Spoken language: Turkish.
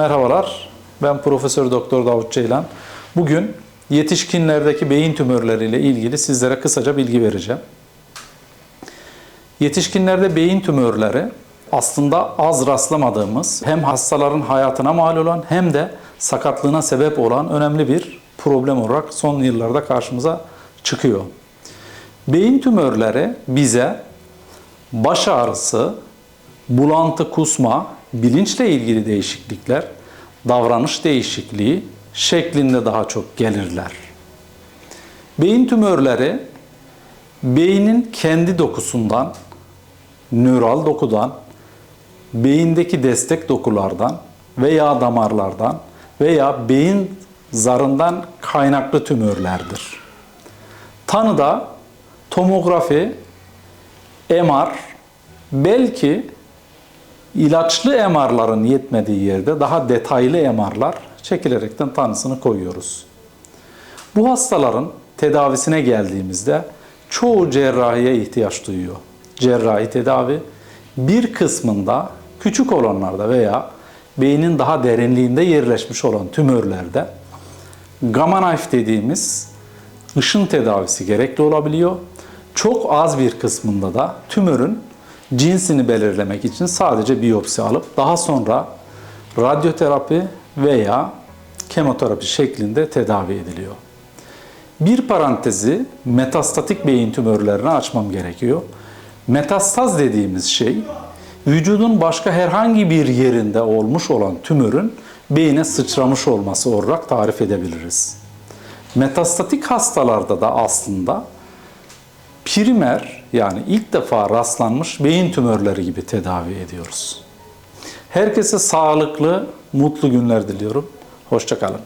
Merhabalar. Ben Profesör Doktor Davut Ceylan. Bugün yetişkinlerdeki beyin tümörleriyle ilgili sizlere kısaca bilgi vereceğim. Yetişkinlerde beyin tümörleri aslında az rastlamadığımız hem hastaların hayatına mal olan hem de sakatlığına sebep olan önemli bir problem olarak son yıllarda karşımıza çıkıyor. Beyin tümörleri bize baş ağrısı, bulantı, kusma, bilinçle ilgili değişiklikler, davranış değişikliği şeklinde daha çok gelirler. Beyin tümörleri beynin kendi dokusundan, nöral dokudan, beyindeki destek dokulardan veya damarlardan veya beyin zarından kaynaklı tümörlerdir. Tanıda tomografi, MR, belki ilaçlı MR'ların yetmediği yerde daha detaylı MR'lar çekilerekten tanısını koyuyoruz. Bu hastaların tedavisine geldiğimizde çoğu cerrahiye ihtiyaç duyuyor. Cerrahi tedavi bir kısmında küçük olanlarda veya beynin daha derinliğinde yerleşmiş olan tümörlerde gamma knife dediğimiz ışın tedavisi gerekli olabiliyor. Çok az bir kısmında da tümörün cinsini belirlemek için sadece biyopsi alıp daha sonra radyoterapi veya kemoterapi şeklinde tedavi ediliyor. Bir parantezi metastatik beyin tümörlerini açmam gerekiyor. Metastaz dediğimiz şey vücudun başka herhangi bir yerinde olmuş olan tümörün beyine sıçramış olması olarak tarif edebiliriz. Metastatik hastalarda da aslında primer yani ilk defa rastlanmış beyin tümörleri gibi tedavi ediyoruz. Herkese sağlıklı, mutlu günler diliyorum. Hoşçakalın.